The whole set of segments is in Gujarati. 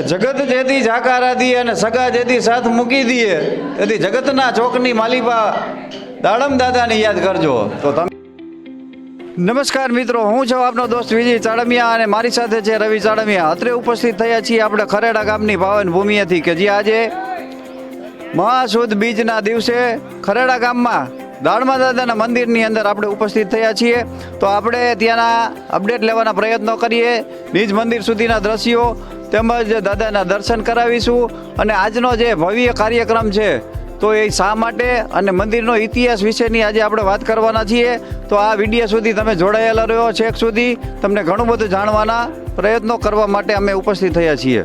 જગત જેથી જાકારા દીએ અને સગા જેથી સાથ મૂકી દઈએ તેથી જગતના ચોકની માલિકા દાડમ દાદાને યાદ કરજો. તો તમે નમસ્કાર મિત્રો, હું છું આપનો દોસ્ત વિજય ચાડમિયા અને મારી સાથે છે રવિ ચાડમિયા. અત્રે ઉપસ્થિત થયા છીએ આપણે ખરેડા ગામની પાવન ભૂમિએથી કે જે આજે મહાસુદ બીજના દિવસે ખરેડા ગામમાં દાળમા દાદાના મંદિરની અંદર આપણે ઉપસ્થિત થયા છીએ. તો આપણે ત્યાંના અપડેટ લેવાના પ્રયત્નો કરીએ. નિજ મંદિર સુધીના દ્રશ્યો તેમજ દાદાના દર્શન કરાવીશું અને આજનો જે ભવ્ય કાર્યક્રમ છે, તો એ શા માટે અને મંદિરનો ઇતિહાસ વિશેની આજે આપણે વાત કરવાના છીએ, તો આ વીડિયો સુધી તમે જોડાયેલા રહ્યો છેક સુધી. તમને ઘણું બધું જાણવાના પ્રયત્નો કરવા માટે અમે ઉપસ્થિત થયા છીએ.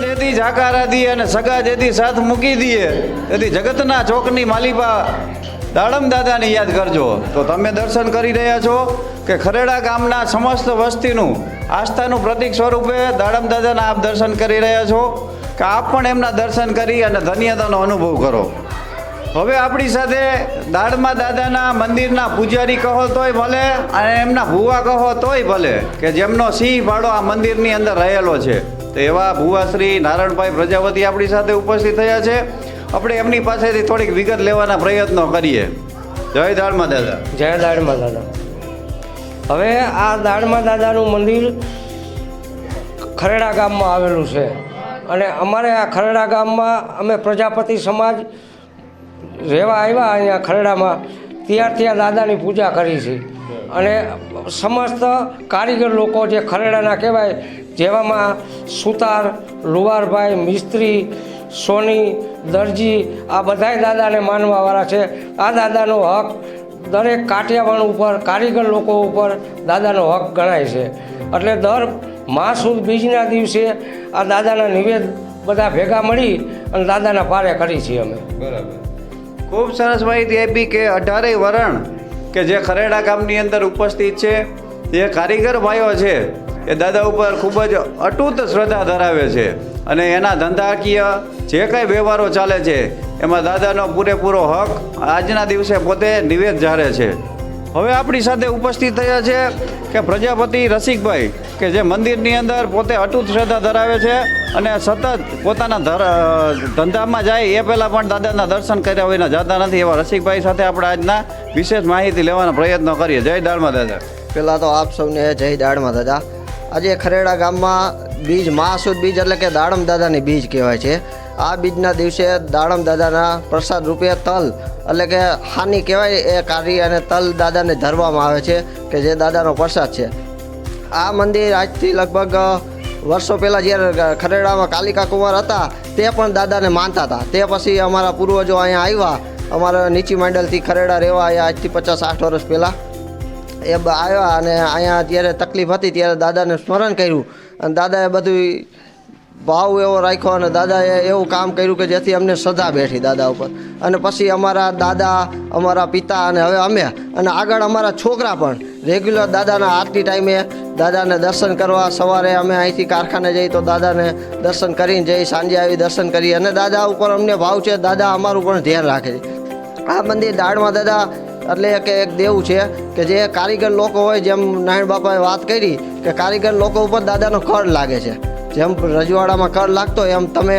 જેથી જાકારા દીએ અને સગા જેથી સાથ મૂકી દઈએ, તેથી જગતના ચોકની માલિપા દાડમ દાદાને યાદ કરજો. તો તમે દર્શન કરી રહ્યા છો કે ખરેડા ગામના સમસ્ત વસ્તીનું, આસ્થાનું પ્રતિક સ્વરૂપે દાડમ દાદાના આપ દર્શન કરી રહ્યા છો કે આપ પણ એમના દર્શન કરી અને ધન્યતાનો અનુભવ કરો. હવે આપણી સાથે દાડમા દાદાના મંદિરના પૂજારી કહો તોય ભલે અને એમના ભુવા કહો તોય ભલે કે જેમનો સિંહ ભાડો આ મંદિરની અંદર રહેલો છે. તો એવા ભુવા શ્રી નારાયણભાઈ પ્રજાપતિ આપણી સાથે ઉપસ્થિત થયા છે. આપણે એમની પાસેથી થોડીક વિગત લેવાના પ્રયત્નો કરીએ. જય દાડમા દાદા. જય દાડમાં દાદા. હવે આ દાડમાં દાદાનું મંદિર ખરેડા ગામમાં આવેલું છે. અને અમારે આ ખરેડા ગામમાં અમે પ્રજાપતિ સમાજ રહેવા આવ્યા અહીંયા ખરેડામાં ત્યારથી આ દાદાની પૂજા કરી છે. અને સમસ્ત કારીગર લોકો જે ખરેડાના કહેવાય, જેવામાં સુતાર, લુવારભાઈ, મિસ્ત્રી સોની, દરજી, આ બધાય દાદાને માનવાવાળા છે. આ દાદાનો હક દરેક કાઠિયાવાડ ઉપર, કારીગર લોકો ઉપર દાદાનો હક ગણાય છે. એટલે દર મા સુદ બીજના દિવસે આ દાદાના નિવેદ બધા ભેગા મળી અને દાદાના પારે કરી છીએ અમે. ખૂબ સરસ માહિતી આપી કે અઢારેય વરણ કે જે ખરેડા ગામની અંદર ઉપસ્થિત છે જે કારીગર ભાઈઓ છે, એ દાદા ઉપર ખૂબ જ અટૂટ શ્રદ્ધા ધરાવે છે. અને એના ધંધાકીય જે કંઈ વ્યવહારો ચાલે છે, એમાં દાદાનો પૂરેપૂરો હક આજના દિવસે પોતે નિવેદ જારે છે. હવે આપણી સાથે ઉપસ્થિત થયા છે કે પ્રજાપતિ રસિકભાઈ, કે જે મંદિરની અંદર પોતે અટૂટ શ્રદ્ધા ધરાવે છે અને સતત પોતાના ધંધામાં જાય, એ પહેલાં પણ દાદાના દર્શન કર્યા વિના જતા નથી. એવા રસિકભાઈ સાથે આપણે આજના વિશેષ માહિતી લેવાનો પ્રયત્ન કરીએ. જય દાળમાં દાદા. પહેલાં તો આપ સૌને જય દાડમાં દાદા. આજે ખરેડા ગામમાં બીજ મહાસુદ બીજ એટલે કે દાડમ દાદાની બીજ કહેવાય છે. આ બીજના દિવસે દાડમ દાદાના પ્રસાદ રૂપે તલ એટલે કે હાની કહેવાય એ કાઢી અને તલ દાદાને ધરવામાં આવે છે કે જે દાદાનો પ્રસાદ છે. આ મંદિર આજથી લગભગ વર્ષો પહેલાં જ્યારે ખરેડામાં કાલિકા કુંવર હતા, તે પણ દાદાને માનતા હતા. તે પછી અમારા પૂર્વજો અહીંયા આવ્યા. અમારા નીચી મંડળથી ખરેડા રહેવા આવ્યા આજથી પચાસ આઠ વર્ષ પહેલાં. એ આવ્યા અને અહીંયા જ્યારે તકલીફ હતી ત્યારે દાદાને સ્મરણ કર્યું. અને દાદાએ બધું ભાવ એવો રાખ્યો અને દાદાએ એવું કામ કર્યું કે જેથી અમને સજા બેઠી દાદા ઉપર. અને પછી અમારા દાદા, અમારા પિતા અને હવે અમે અને આગળ અમારા છોકરા પણ રેગ્યુલર દાદાના આરતી ટાઈમે દાદાને દર્શન કરવા સવારે અમે અહીંથી કારખાને જઈએ તો દાદાને દર્શન કરીને જઈ, સાંજે આવી દર્શન કરીએ અને દાદા ઉપર અમને ભાવ છે, દાદા અમારું પણ ધ્યાન રાખે છે. આ મંદિર દાળમાં દાદા એટલે કે એક દેવ છે કે જે કારીગર લોકો હોય, જેમ નારાયણ બાપાએ વાત કરી, કે કારીગર લોકો ઉપર દાદાનો કર લાગે છે. જેમ રજવાડામાં કર લાગતો એમ તમે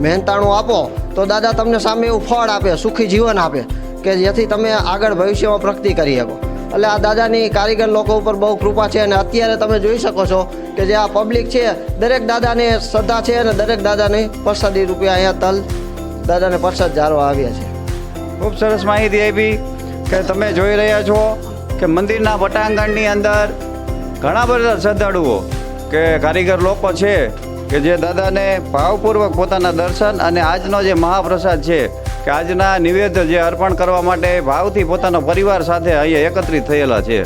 મહેનતાણું આપો, તો દાદા તમને સામે એવું ફળ આપે, સુખી જીવન આપે, કે જેથી તમે આગળ ભવિષ્યમાં પ્રગતિ કરી શકો. એટલે આ દાદાની કારીગર લોકો ઉપર બહુ કૃપા છે અને અત્યારે તમે જોઈ શકો છો કે જે આ પબ્લિક છે, દરેક દાદાને શ્રદ્ધા છે અને દરેક દાદાની પ્રસાદી રૂપિયા અહીંયા તલ દાદાને પ્રસાદ જાળવા આવ્યા છે. ખૂબ સરસ માહિતી આપી. કે તમે જોઈ રહ્યા છો કે મંદિરના પટાંગણની અંદર ઘણા બધા શ્રદ્ધાળુઓ કે કારીગર લોકો છે કે જે દાદાને ભાવપૂર્વક પોતાના દર્શન અને આજનો જે મહાપ્રસાદ છે કે આજના નિવેદ જે અર્પણ કરવા માટે ભાવથી પોતાનો પરિવાર સાથે અહીંયા એકત્રિત થયેલા છે.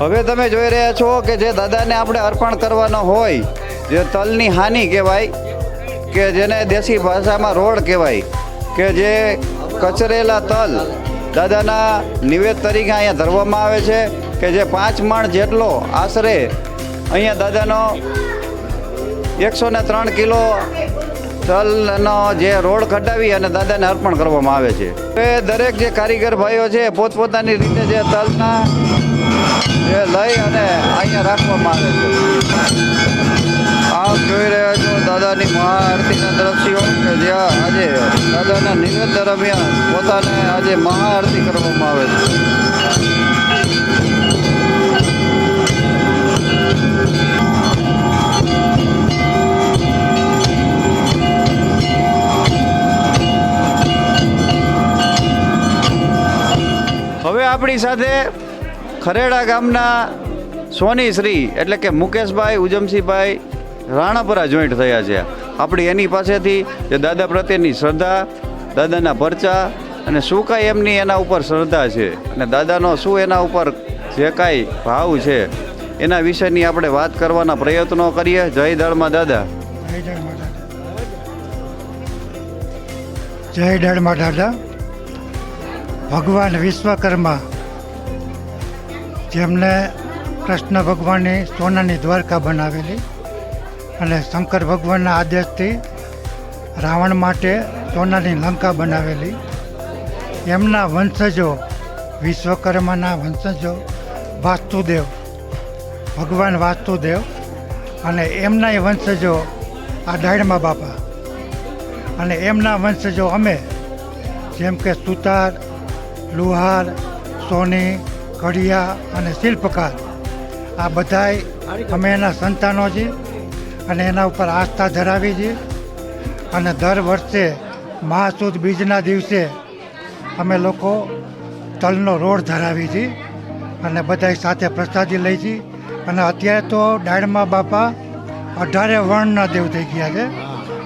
હવે તમે જોઈ રહ્યા છો કે જે દાદાને આપણે અર્પણ કરવાનો હોય, જે તલની હાનિ કહેવાય કે જેને દેશી ભાષામાં રોડ કહેવાય, કે જે કચરેલા તલ દાદાના નિવેદ તરીકે અહીંયા ધરવામાં આવે છે કે જે પાંચ મણ જેટલો આશરે અહીંયા દાદાનો એકસો ને ત્રણ કિલો તલનો જે રોડ કઢાવી અને દાદાને અર્પણ કરવામાં આવે છે. એ દરેક જે કારીગર ભાઈઓ છે, પોતપોતાની રીતે જે તલના જે લઈ અને અહીંયા રાખવામાં આવે છે. આપ જોઈ રહ્યા છો દાદાની મહાઆરતીના દ્રશ્યો કે જ્યાં આજે દાદાના નિવેદ દરમિયાન પોતાને આજે મહાઆરતી કરવામાં આવે છે. હવે આપણી સાથે ખરેડા ગામના સોની શ્રી, એટલે કે મુકેશભાઈ, ઉજમસિંહભાઈ રાણાપરા જોઈન્ટ થયા છે. આપણી એની પાસેથી જે દાદા પ્રત્યેની શ્રદ્ધા, દાદાના પરચા અને શું કાંઈ એમની એના ઉપર શ્રદ્ધા છે અને દાદાનો શું એના ઉપર જે કાંઈ ભાવ છે, એના વિશેની આપણે વાત કરવાના પ્રયત્નો કરીએ. જય દળમાં દાદા. જય દળમાં દાદા. ભગવાન વિશ્વકર્મા, જેમને કૃષ્ણ ભગવાનની સોનાની દ્વારકા બનાવેલી અને શંકર ભગવાનના આદેશથી રાવણ માટે સોનાની લંકા બનાવેલી. એમના વંશજો, વિશ્વકર્માના વંશજો વાસ્તુદેવ ભગવાન વાસ્તુદેવ અને એમનાય વંશજો આ ડાયણમાં બાપા. અને એમના વંશજો અમે, જેમ કે સુતાર, લુહાર, સોની કડિયા અને શિલ્પકાર. આ બધાય અમે એના સંતાનો છીએ. અને એના ઉપર આસ્થા ધરાવી છીએ અને દર વર્ષે મહાસુદ બીજના દિવસે અમે લોકો તલનો રોડ ધરાવી છીએ અને બધા સાથે પ્રસાદી લઈ છીએ. અને અત્યારે તો ડાયણમાં બાપા અઢારે વર્ણના દેવ થઈ ગયા છે.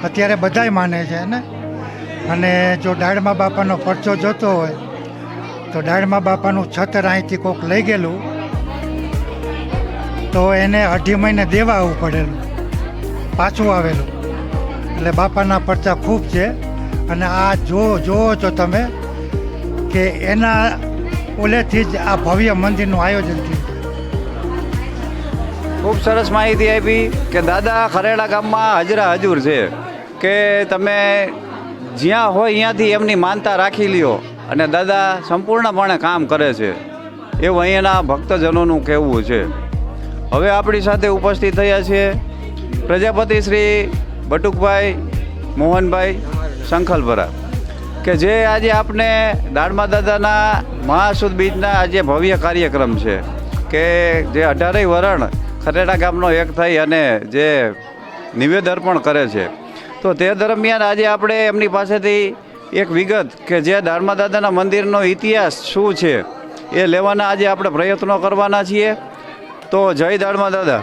અત્યારે બધાય માને છે ને અને જો ડાળમાં બાપાનો પરચો જોતો હોય, તો ડાળમાં બાપાનું છતર અહીંથી કોક લઈ ગયેલું. તો એને અઢી મહિને દેવા આવવું પડેલું. પાછું આવેલું. એટલે બાપાના પડચા ખૂબ છે. અને આ જો જોવો છો તમે કે એના ઓલેથી જ આ ભવ્ય મંદિરનું આયોજન થયું. ખૂબ સરસ માહિતી આપી કે દાદા ખરેડા ગામમાં હજરા હજુર છે કે તમે જ્યાં હોય ત્યાંથી એમની માનતા રાખી લ્યો અને દાદા સંપૂર્ણપણે કામ કરે છે. એવું અહીંયાના ભક્તજનોનું કહેવું છે. હવે આપણી સાથે ઉપસ્થિત થયા છે પ્રજાપતિ શ્રી બટુકભાઈ, મોહનભાઈ શંખલપરા કે જે આજે આપણે દાડમા દાદાના મહાસુદ બીજના આજે ભવ્ય કાર્યક્રમ છે, કે જે અઢારેય વરણ ખરેડા ગામનો એક થઈ અને જે નિવેદ અર્પણ કરે છે. તો તે દરમિયાન આજે આપણે એમની પાસેથી એક વિગત કે જે દાડમા દાદાના મંદિરનો ઇતિહાસ શું છે, એ લેવાના આજે આપણે પ્રયત્નો કરવાના છીએ. તો જય દાડમા દાદા.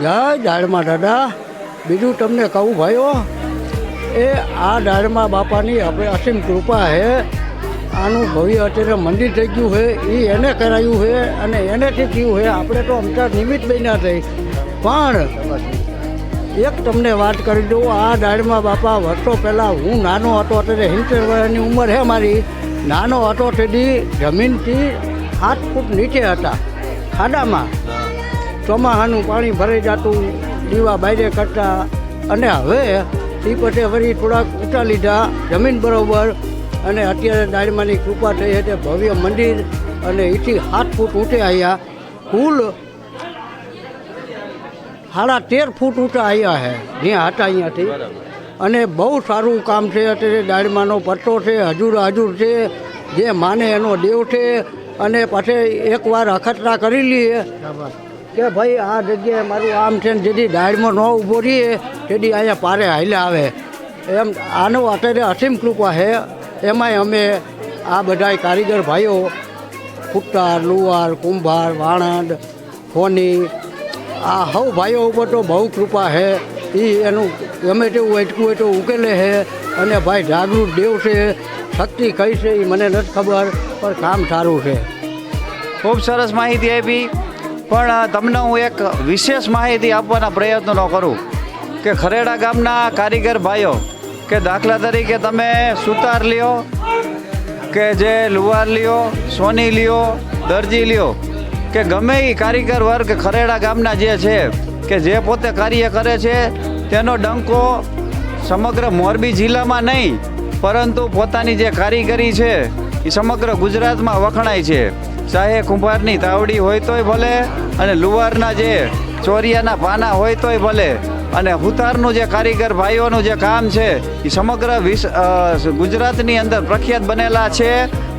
જય દાળમાં દાદા. બીજું તમને કહું ભાઈઓ એ આ દાળમાં બાપાની આપણે અસીમ કૃપા છે આનું ભવ્ય અત્યારે મંદિર થઈ ગયું છે એ એને કરાયું છે અને એનેથી થયું છે આપણે તો અમતા નિમિત્ત બન્યા થઈ. પણ એક તમને વાત કરી દઉં, આ દાળમાં બાપા વર્ષો પહેલાં હું નાનો હતો, અત્યારે સિત્તેર વર્ષની ઉંમર છે મારી. નાનો હતો તેથી જમીનથી સાત ફૂટ નીચે હતા, ખાડામાં. ચોમાસાનું પાણી ભરાઈ જતું, દીવા બાયરે કરતા અને હવે એ પછી વળી થોડાક ઊંચા લીધા જમીન બરોબર. અને અત્યારે દાડમાની કૃપા થઈ હતી ભવ્ય મંદિર. અને એથી સાત ફૂટ ઊંચે આવ્યા કુલ સાડા તેર ફૂટ ઊંચા આવ્યા છે જ્યાં હતા અહીંયાથી. અને બહુ સારું કામ છે અત્યારે દાડમાનો પટ્ટો છે, હજુર હજુર છે. જે માને એનો દેવ છે. અને પછી એકવાર અખતરા કરી લઈએ. કે ભાઈ, આ જગ્યાએ મારું આમ છે ને જેથી દાળમાં ન ઊભો રહીએ, તેથી અહીંયા પારે હાલે આવે. એમ, આનો અત્યારે અસીમ કૃપા છે. એમાંય અમે આ બધાય કારીગર ભાઈઓ ફૂટાર લુવાર, કુંભાર, વાણંદ, ફોની, આ હવ ભાઈઓ ઉપર તો બહુ કૃપા છે. એ એનું, ગમે તેવું અટકું હોય તો ઉકેલે છે અને ભાઈ જાગૃત દેવ છે, શક્તિ કઈ છે એ મને નથી ખબર, પણ કામ સારું છે. ખૂબ સરસ માહિતી આપી. પણ તમને હું એક વિશેષ માહિતી આપવાના પ્રયત્નો કરું કે ખરેડા ગામના કારીગર ભાઈઓ, કે દાખલા તરીકે તમે સુતાર લ્યો, કે જે લુવાર લ્યો, સોની લ્યો, દરજી લ્યો, કે ગમે એ કારીગર વર્ગ ખરેડા ગામના જે છે, કે જે પોતે કાર્ય કરે છે, તેનો ડંકો સમગ્ર મોરબી જિલ્લામાં નહીં, પરંતુ પોતાની જે કારીગરી છે એ સમગ્ર ગુજરાતમાં વખણાય છે. ચાહે કુંભારની તાવડી હોય તોય ભલે અને લુવારના જે ચોરિયાના પાના હોય તોય ભલે. અને હુતારનું જે કારીગર ભાઈઓનું જે કામ છે એ સમગ્ર વિશ ગુજરાતની અંદર પ્રખ્યાત બનેલા છે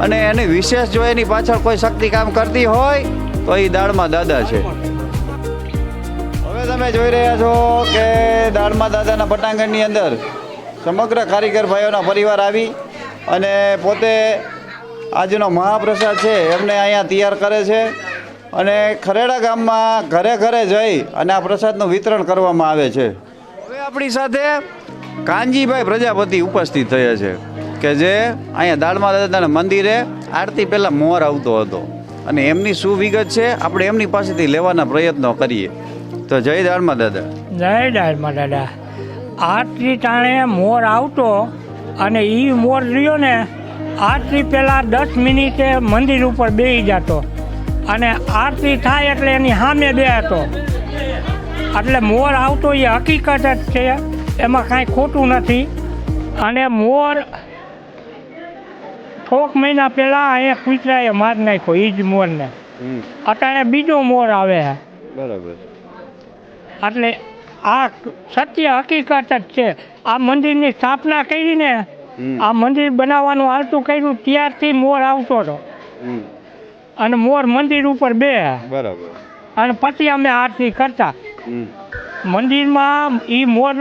અને એની વિશેષ જો એની પાછળ કોઈ શક્તિ કામ કરતી હોય, તો એ દાળમાં દાદા છે. હવે તમે જોઈ રહ્યા છો કે દાળમાં દાદાના પટાંગણની અંદર સમગ્ર કારીગર ભાઈઓના પરિવાર આવી અને પોતે આજનો મહાપ્રસાદ છે એમને અહીંયા તૈયાર કરે છે અને ખરેડા ગામમાં ઘરે ઘરે જઈ અને આ પ્રસાદનું વિતરણ કરવામાં આવે છે. હવે આપણી સાથે કાનજીભાઈ પ્રજાપતિ ઉપસ્થિત થયા છે કે જે અહીંયા દાળમાં દાદાના મંદિરે આરતી પહેલાં મોર આવતો હતો અને એમની શું વિગત છે આપણે એમની પાસેથી લેવાના પ્રયત્નો કરીએ. તો જય દાળમાં દાદા. જય ડાળમાં દાદા. આરતી ટાણે મોર આવતો અને એ મોર રહ્યો ને આરતી પહેલાં દસ મિનિટે મંદિર ઉપર બેસી જતો. અને આરતી થાય એટલે એની સામે બે હતો એટલે મોર આવતો એ હકીકત જ છે એમાં કાંઈ ખોટું નથી. અને મોર થોક મહિના પહેલાં અહીંયા કૂતરાએ માર નાખ્યો એ જ મોરને. અટાણે બીજો મોર આવે છે બરાબર. એટલે આ સત્ય હકીકત જ છે. આ મંદિરની સ્થાપના કરીને આ મંદિર બનાવવાનું હાલતું કર્યું ત્યારથી મોર આવતો હતો અને મોર મંદિર ઉપર બે. બરાબર. અને પછી અમે આરતી કરતા. મંદિરમાં એ મોર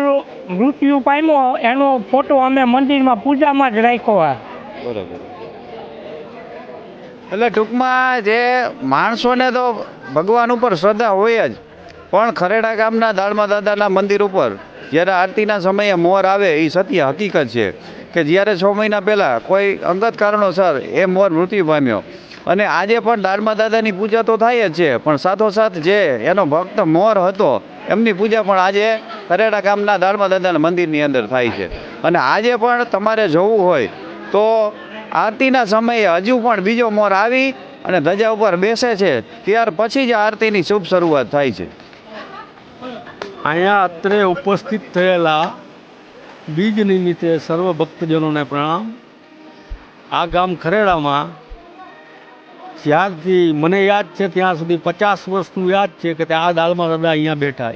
મૃત્યુ પામ્યો એનો ફોટો અમે મંદિરમાં પૂજામાં જ રાખ્યો હોય. બરાબર. એટલે ટૂંકમાં જે માણસોને તો ભગવાન ઉપર શ્રદ્ધા હોય જ. પણ ખરેડા ગામના દાળમા દાદાના મંદિર ઉપર જ્યારે આરતીના સમયે મોર આવે એ સત્ય હકીકત છે. કે જ્યારે છ મહિના પહેલાં કોઈ અંગત કારણોસર એ મોર મૃત્યુ પામ્યો. અને આજે પણ દાળમા દાદાની પૂજા તો થાય જ છે, પણ સાથોસાથ જે એનો ભક્ત મોર હતો, એમની પૂજા પણ આજે કરેડા ગામના દાળમા દાદાના મંદિરની અંદર થાય છે. અને આજે પણ તમારે જવું હોય તો આરતીના સમયે હજુ પણ બીજો મોર આવી અને ધજા ઉપર બેસે છે. ત્યાર પછી જ આરતીની શુભ શરૂઆત થાય છે. અહીંયા અત્રે ઉપસ્થિત થયેલા બીજ નિમિત્તે સર્વ ભક્તજનોને પ્રણામ. આ ગામ ખરેડામાં જ્યારથી મને યાદ છે ત્યાં સુધી પચાસ વર્ષનું યાદ છે કે આ દાળમાં દાદા અહીંયા બેઠા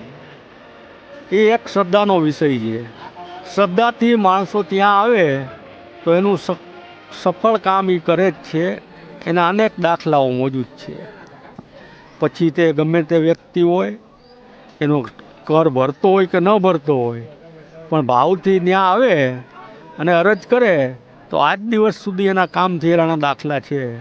એ એક શ્રદ્ધાનો વિષય છે. શ્રદ્ધાથી માણસો ત્યાં આવે તો એનું સફળ કામ એ કરે જ છે. એના અનેક દાખલાઓ મોજૂદ છે. પછી તે ગમે તે વ્યક્તિ હોય, એનો કર ભરતો હોય કે ન ભરતો હોય પણ ભાવથી ત્યાં આવે અને અરજ કરે, તો આજ દિવસ સુધી એના કામ થયેલાના દાખલા છે.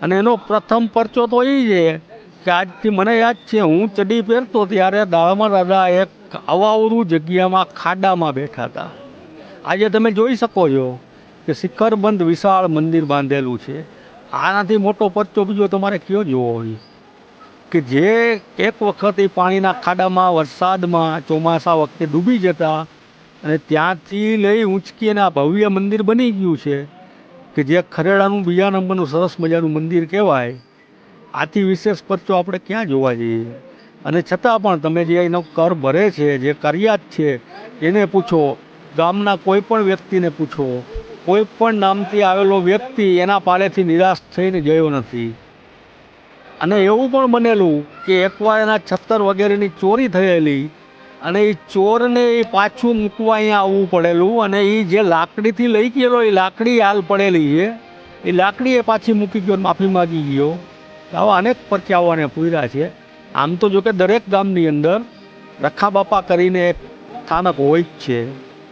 અને એનો પ્રથમ પરચો તો એ છે કે આજથી મને યાદ છે, હું ચડી પહેરતો ત્યારે દાળમાં દાદા એક અવાવરું જગ્યામાં ખાડામાં બેઠા હતા. આજે તમે જોઈ શકો છો કે શિખરબંધ વિશાળ મંદિર બાંધેલું છે. આનાથી મોટો પરચો બીજો તમારે કયો જોવો હોય? કે જે એક વખત એ પાણીના ખાડામાં વરસાદમાં ચોમાસા વખતે ડૂબી જતા અને ત્યાંથી લઈ ઊંચકી અને આ ભવ્ય મંદિર બની ગયું છે, કે જે ખરેડાનું બીજા નંબરનું સરસ મજાનું મંદિર કહેવાય. આથી વિશેષ પરચો આપણે ક્યાં જોવા જઈએ? અને છતાં પણ તમે જે એનો કર ભરે છે, જે કર્યા છે, એને પૂછો. ગામના કોઈ પણ વ્યક્તિને પૂછો. કોઈ પણ નામથી આવેલો વ્યક્તિ એના પાલેથી નિરાશ થઈને ગયો નથી. અને એવું પણ બનેલું કે એકવાર એના છત્તર વગેરેની ચોરી થયેલી અને એ ચોરને એ પાછું મૂકવા અહીંયા આવવું પડેલું અને એ જે લાકડીથી લઈ ગયેલો, એ લાકડી હાલ પડેલી છે. એ લાકડી એ પાછી મૂકી ગયો માફી માગી ગયો. આવા અનેક પરચાઓને પૂર્યા છે. આમ તો જો કે દરેક ગામની અંદર રખા બાપા કરીને એક સ્થાનક હોય જ છે.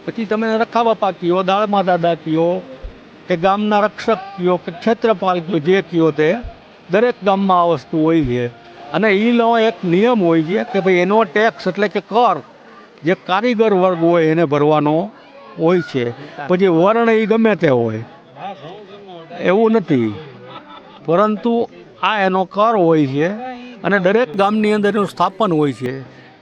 પછી તમે રખા બાપા કયો, દાળમાં દાદા કયો, કે ગામના રક્ષક કયો, કે ક્ષેત્રપાલ કયો, જે કયો તે દરેક ગામમાં આ વસ્તુ હોય છે. અને એનો એક નિયમ હોય છે કે ભાઈ એનો ટેક્સ એટલે કે કર, જે કારીગર વર્ગ હોય એને ભરવાનો હોય છે. પછી વર્ણ એ ગમે તે હોય. એવું નથી. પરંતુ આ એનો કર હોય છે અને દરેક ગામની અંદર એનું સ્થાપન હોય છે.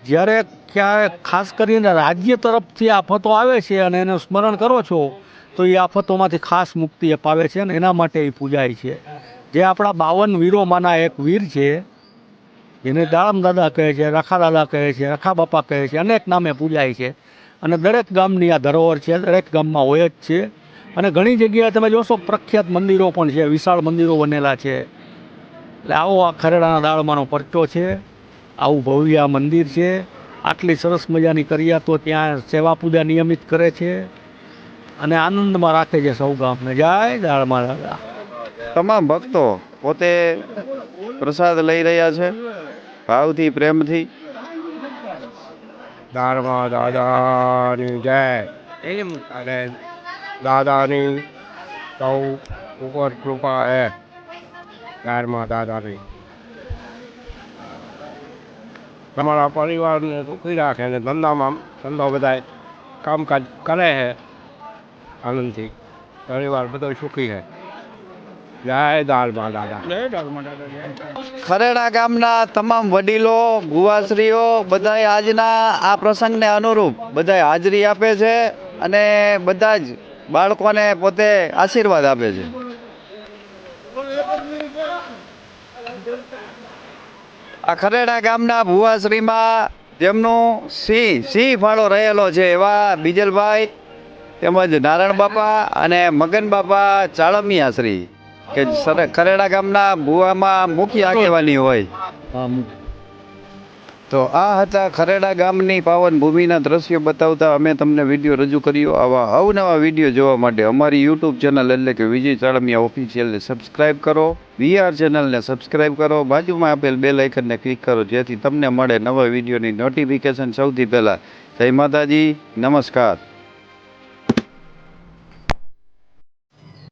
જ્યારે ક્યાંય ખાસ કરીને રાજ્ય તરફથી આફતો આવે છે અને એને સ્મરણ કરો છો, તો એ આફતોમાંથી ખાસ મુક્તિ અપાવે છે અને એના માટે એ પૂજાય છે. જે આપણા બાવન વીરોમાંના એક વીર છે જેને દાળમ દાદા કહે છે, રખા દાદા કહે છે, રખા બાપા કહે છે, અનેક નામે પૂજાય છે. અને દરેક ગામની આ ધરોહર છે, દરેક ગામમાં હોય જ છે. અને ઘણી જગ્યાએ તમે જોશો પ્રખ્યાત મંદિરો પણ છે, વિશાળ મંદિરો બનેલા છે. એટલે આવો આ ખરેડાના દાળમાંનો પરચો છે. આવું ભવ્ય આ મંદિર છે. આટલી સરસ મજાની કરિયાતો ત્યાં સેવા પૂજા નિયમિત કરે છે. અને આનંદમાં રાખે છે સૌ ગામને. જાય દાળમાં દાદા. તમામ ભક્તો પોતે પ્રસાદ લઈ રહ્યા છે. ભાવથી પ્રેમથી? દારમાં દાદાની જય એમ અને દાદાની સૌ ઉપર કૃપા હે દારમાં દાદાની તમારા પરિવારને સુખી રાખે અને ધંધામાં ધંધો બધા કામકાજ કરે છે આનંદથી. પરિવાર બધો સુખી છે જય દાદા. ખરેડા ગામના તમામ વડીલો ગુવાશ્રીઓ બધાએ આજના આ પ્રસંગને અનુરૂપ બધા હાજરી આપે છે અને બધા જ બાળકોને પોતે આશીર્વાદ આપે છે. આ ખરેડા ગામના ભુવાશ્રીમાં જેમનું સિંહ સિંહ ફાળો રહેલો છે એવા બીજલભાઈ તેમજ નારાયણ બાપા અને મગન બાપા ચાળમિયાશ્રી. કે સર- ખરેડા ગામના ભુવામાં મુખ્ય આગેવાની હોય. તો આ હતા ખરેડા ગામની પાવન ભૂમિના દ્રશ્યો બતાવતા અમે તમને વીડિયો રજૂ કર્યો. આવા અવનવા વીડિયો જોવા માટે અમારી યુટ્યુબ ચેનલ એટલે કે વિજય ચાળમિયા ઓફિશિયલને સબસ્ક્રાઈબ કરો. વીઆર ચેનલને સબસ્ક્રાઈબ કરો. બાજુમાં આપેલ બે લાઇકનને ક્લિક કરો જેથી તમને મળે નવા વિડીયોની નોટિફિકેશન સૌથી પહેલાં. જય માતાજી. નમસ્કાર.